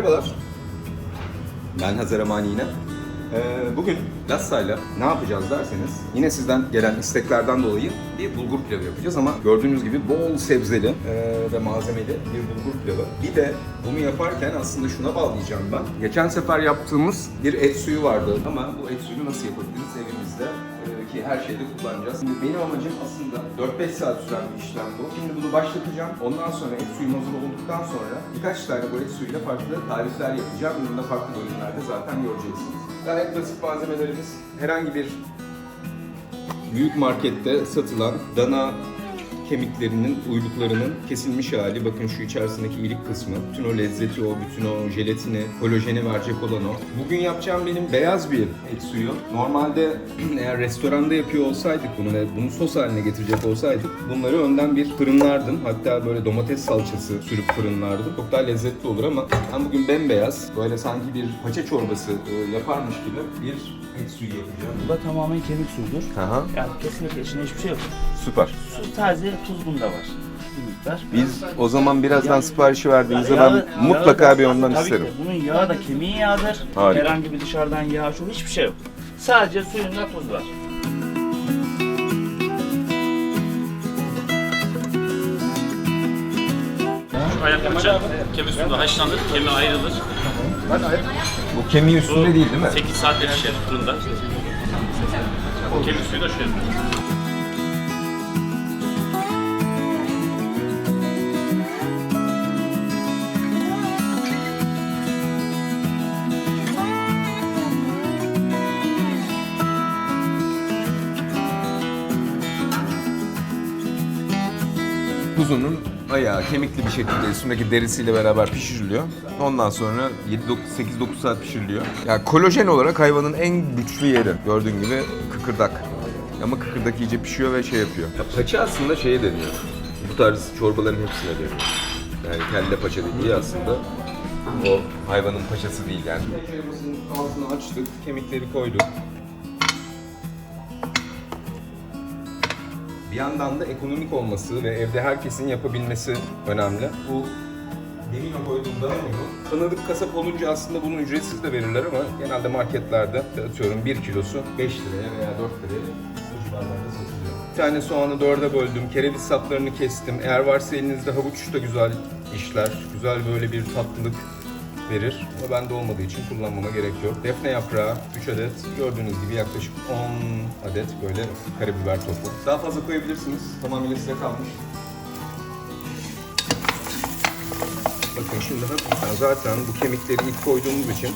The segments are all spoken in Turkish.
Merhabalar. Ben Hazar Amani yine. Ee, bugün Lassa'yla ne yapacağız derseniz yine sizden gelen isteklerden dolayı bir bulgur pilavı yapacağız ama gördüğünüz gibi bol sebzeli e, ve malzemeli bir bulgur pilavı. Bir de bunu yaparken aslında şuna bağlayacağım ben. Geçen sefer yaptığımız bir et suyu vardı ama bu et suyunu nasıl yapabiliriz evimizde ki her şeyde kullanacağız. Şimdi benim amacım aslında 4-5 saat süren bir işlem bu. Şimdi bunu başlatacağım. Ondan sonra et suyum hazır olduktan sonra birkaç tane bu et suyuyla farklı tarifler yapacağım. Bunu da farklı bölümlerde zaten göreceksiniz. Gayet basit malzemelerimiz. Herhangi bir büyük markette satılan dana kemiklerinin, uyluklarının kesilmiş hali. Bakın şu içerisindeki ilik kısmı. Bütün o lezzeti, o bütün o jelatini, kolajeni verecek olan o. Bugün yapacağım benim beyaz bir et suyu. Normalde eğer restoranda yapıyor olsaydık bunu ve bunu sos haline getirecek olsaydık bunları önden bir fırınlardım. Hatta böyle domates salçası sürüp fırınlardım. Çok daha lezzetli olur ama ben bugün bembeyaz, böyle sanki bir paça çorbası e, yaparmış gibi bir et suyu yapacağım. Bu da tamamen kemik suyudur. Aha, Yani kesinlikle içinde hiçbir şey yok. süper. Su taze, tuz bunda var. Bir miktar. Biz o zaman birazdan Yani- siparişi verdiğimizde Yağı- ben mutlaka yağı da- bir ondan tabii isterim. ki. Bunun yağı da kemiği yağdır. Harika. Herhangi bir dışarıdan yağ, şu hiçbir şey yok. Sadece suyunda tuz var. Ayak paça kemik suyunda haşlanır, kemiği ayrılır. Bu kemiğin üstünde değil değil mi? 8 saatte pişer fırında. Kemik suyu da şöyle. Kuzunun ayağı kemikli bir şekilde üstündeki derisiyle beraber pişiriliyor. Ondan sonra 8-9 saat pişiriliyor. Yani kolajen olarak hayvanın en güçlü yeri. Gördüğün gibi kıkırdak. Ama kıkırdak iyice pişiyor ve şey yapıyor. Ya paça aslında şeye deniyor. Bu tarz çorbaların hepsine deniyor. Yani kelle paça dediği aslında o hayvanın paçası değil yani. Altını açtık, kemikleri koyduk. Bir yandan da ekonomik olması ve evde herkesin yapabilmesi önemli. Bu demin o koyduğum dana unu, tanıdık kasap olunca aslında bunu ücretsiz de verirler ama genelde marketlerde atıyorum 1 kilosu 5 liraya veya 4 liraya civarlarda satılıyor. Bir tane soğanı dörde böldüm, kereviz saplarını kestim. Eğer varsa elinizde havuç da güzel işler, güzel böyle bir tatlılık verir. Ama bende olmadığı için kullanmama gerek yok. Defne yaprağı 3 adet. Gördüğünüz gibi yaklaşık 10 adet böyle karabiber topu. Daha fazla koyabilirsiniz. Tamamıyla size kalmış. Bakın şimdi hafiften zaten bu kemikleri ilk koyduğumuz için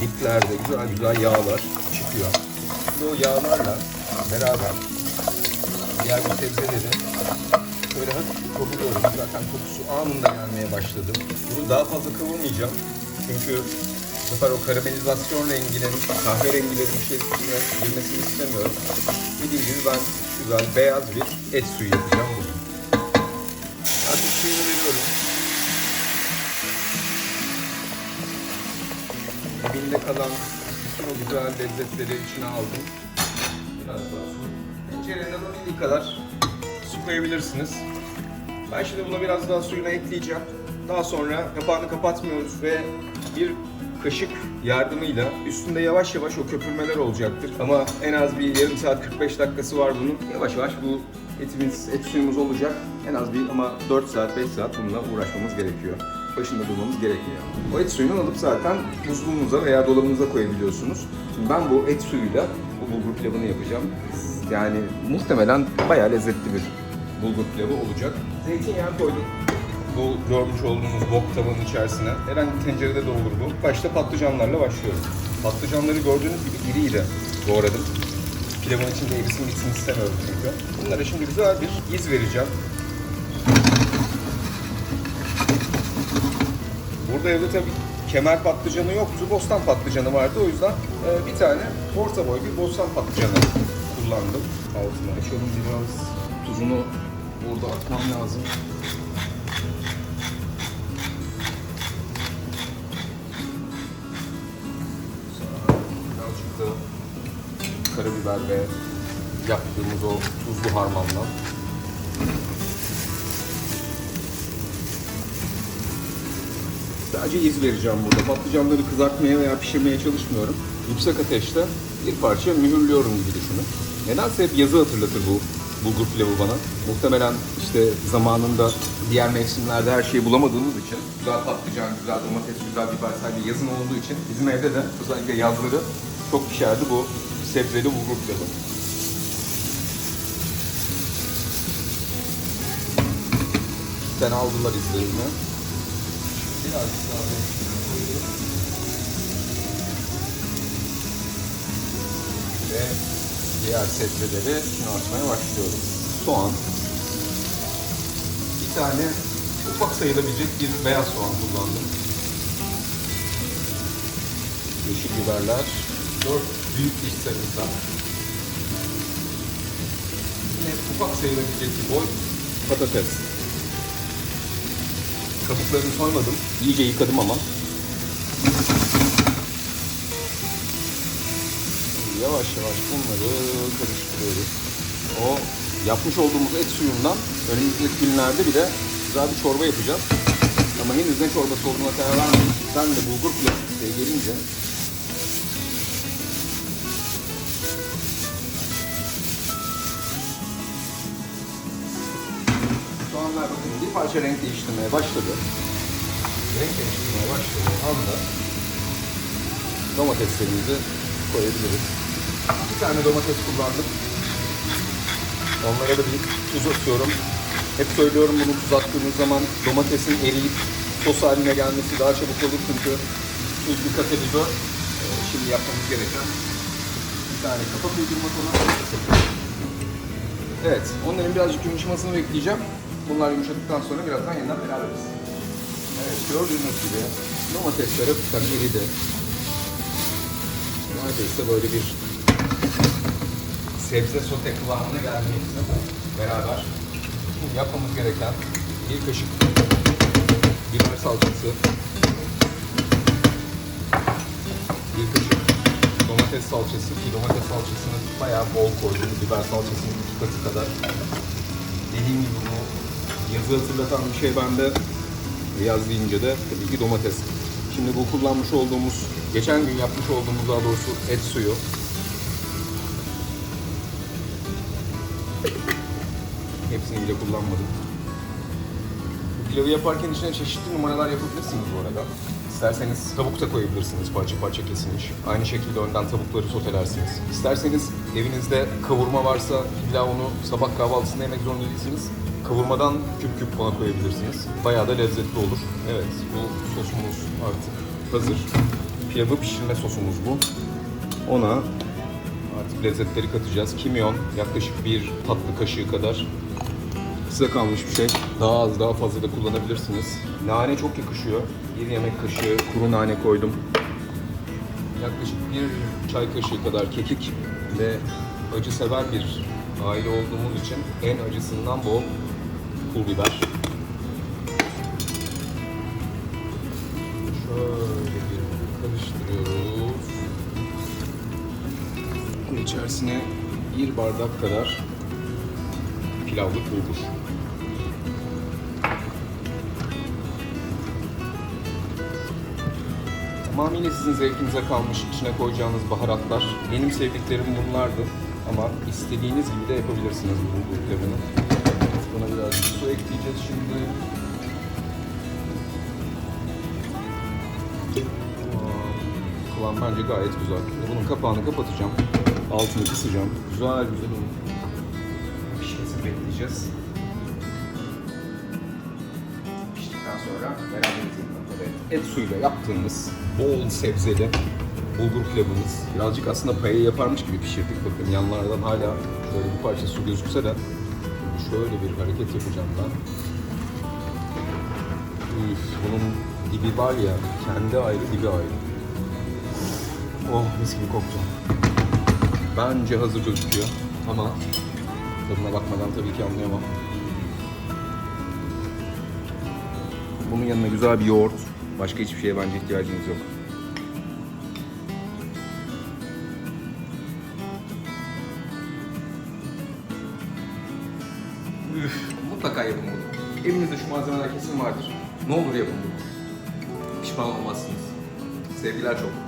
diplerde güzel güzel yağlar çıkıyor. Şimdi o yağlarla beraber diğer bu sebzeleri Böyle hafif kavuruyorum. Zaten kokusu anında gelmeye başladı. Bunu daha fazla kavurmayacağım. Çünkü bu sefer o karamelizasyon rengilerin, kahverengilerin içerisine girmesini istemiyorum. Dediğim gibi ben güzel beyaz bir et suyu yapacağım bugün. Artık suyunu veriyorum. Dibinde kalan bütün o güzel lezzetleri içine aldım. Biraz daha su. Tencerenin alabildiği kadar koyabilirsiniz. Ben şimdi buna biraz daha suyunu ekleyeceğim. Daha sonra kapağını kapatmıyoruz ve bir kaşık yardımıyla üstünde yavaş yavaş o köpürmeler olacaktır. Ama en az bir yarım saat 45 dakikası var bunun. Yavaş yavaş bu etimiz, et suyumuz olacak. En az bir ama 4 saat, 5 saat bununla uğraşmamız gerekiyor. Başında durmamız gerekmiyor. O et suyunu alıp zaten buzluğunuza veya dolabınıza koyabiliyorsunuz. Şimdi ben bu et suyuyla bu bulgur pilavını yapacağım. Yani muhtemelen bayağı lezzetli bir bulgur pilavı olacak. Zeytinyağı koydum. Bu görmüş olduğunuz wok tavanın içerisine. Herhangi bir tencerede de olur bu. Başta patlıcanlarla başlıyorum. Patlıcanları gördüğünüz gibi iri iri doğradım. Pilavın içinde erisin gitsin istemiyorum çünkü. Bunlara şimdi güzel bir iz vereceğim. Burada evde tabii kemer patlıcanı yoktu. Bostan patlıcanı vardı. O yüzden e, bir tane orta boy bir bostan patlıcanı kullandım. Altını açalım biraz. Tuzunu burada atmam lazım. Birazcık da karabiber ve yaptığımız o tuzlu harmanla Sadece iz vereceğim burada. Patlıcanları kızartmaya veya pişirmeye çalışmıyorum. Yüksek ateşte bir parça mühürlüyorum gibi düşünün. Nedense hep yazı hatırlatır bu bulgur pilavı bana. Muhtemelen işte zamanında diğer mevsimlerde her şeyi bulamadığımız için güzel patlıcan, güzel domates, güzel biber sadece yazın olduğu için bizim evde de özellikle yazları çok pişerdi bu sebzeli bulgur pilavı. Sen aldılar izlerini. Birazcık daha. Ve diğer sebzeleri atmaya başlıyorum. Soğan. Bir tane ufak sayılabilecek bir beyaz soğan kullandım. Yeşil biberler. Dört büyük diş sarımsak. Yine ufak sayılabilecek bir boy patates. Kabuklarını soymadım. İyice yıkadım ama. Yavaş yavaş bunları karıştırıyoruz. O yapmış olduğumuz et suyundan önümüzdeki günlerde bir de güzel bir çorba yapacağız. Ama henüz ne çorbası olduğuna karar vermedim. Ben de bulgur pilavı gelince Soğanlar bakın bir parça renk değiştirmeye başladı. Renk değiştirmeye başladığı anda domateslerimizi koyabiliriz. Bir tane domates kullandım. Onlara da bir tuz atıyorum. Hep söylüyorum bunu tuz attığımız zaman domatesin eriyip sos haline gelmesi daha çabuk olur çünkü tuz bir katalizör. Ee, Şimdi yapmamız gereken bir tane kapak uydurmak ona. Evet, onların birazcık yumuşamasını bekleyeceğim. Bunlar yumuşadıktan sonra birazdan yeniden beraberiz. Evet, gördüğünüz gibi domatesler hafiften eridi. Neredeyse böyle bir sebze sote kıvamına gelmekle beraber şimdi yapmamız gereken bir kaşık biber salçası, bir kaşık domates salçası ki domates salçasını bayağı bol koydum. Biber salçasının iki katı kadar. Dediğim gibi bu yazı hatırlatan bir şey bende. Yaz deyince de tabii ki domates. Şimdi bu kullanmış olduğumuz, geçen gün yapmış olduğumuz daha doğrusu et suyu. Hepsini bile kullanmadım. Bu pilavı yaparken içine çeşitli numaralar yapabilirsiniz bu arada. İsterseniz tavuk da koyabilirsiniz parça parça kesilmiş. Aynı şekilde önden tavukları sotelersiniz. İsterseniz evinizde kavurma varsa illa onu sabah kahvaltısında yemek zorunda değilsiniz. Kavurmadan küp küp ona koyabilirsiniz. Bayağı da lezzetli olur. Evet bu sosumuz artık hazır. Pilavı pişirme sosumuz bu. Ona artık lezzetleri katacağız. Kimyon yaklaşık bir tatlı kaşığı kadar size kalmış bir şey. Daha az, daha fazla da kullanabilirsiniz. Nane çok yakışıyor. Bir yemek kaşığı kuru nane koydum. Yaklaşık bir çay kaşığı kadar kekik ve acı sever bir aile olduğumuz için en acısından bol pul biber. Şöyle bir karıştırıyoruz. İçerisine bir bardak kadar pilavlık bulgur. Tamamıyla sizin zevkinize kalmış içine koyacağınız baharatlar. Benim sevdiklerim bunlardı. Ama istediğiniz gibi de yapabilirsiniz bu bulgur pilavını. Buna birazcık su ekleyeceğiz şimdi. Kıvam bence gayet güzel. Bunun kapağını kapatacağım. Altını kısacağım. Güzel güzel onu pişmesini bekleyeceğiz. Piştikten sonra beraberiz Evet, et suyuyla yaptığımız bol sebzeli bulgur pilavımız. Birazcık aslında payı yaparmış gibi pişirdik. Bakın yanlardan hala şöyle bir parça su gözükse de şöyle bir hareket yapacağım ben. Üf, bunun dibi var ya, kendi ayrı, dibi ayrı. Oh, mis gibi koktu. Bence hazır gözüküyor ama tadına bakmadan tabii ki anlayamam. Bunun yanına güzel bir yoğurt. Başka hiçbir şeye bence ihtiyacınız yok. Üf, mutlaka yapın bunu. Evinizde şu malzemeler kesin vardır. Ne olur yapın bunu. pişman olmazsınız. Sevgiler çok.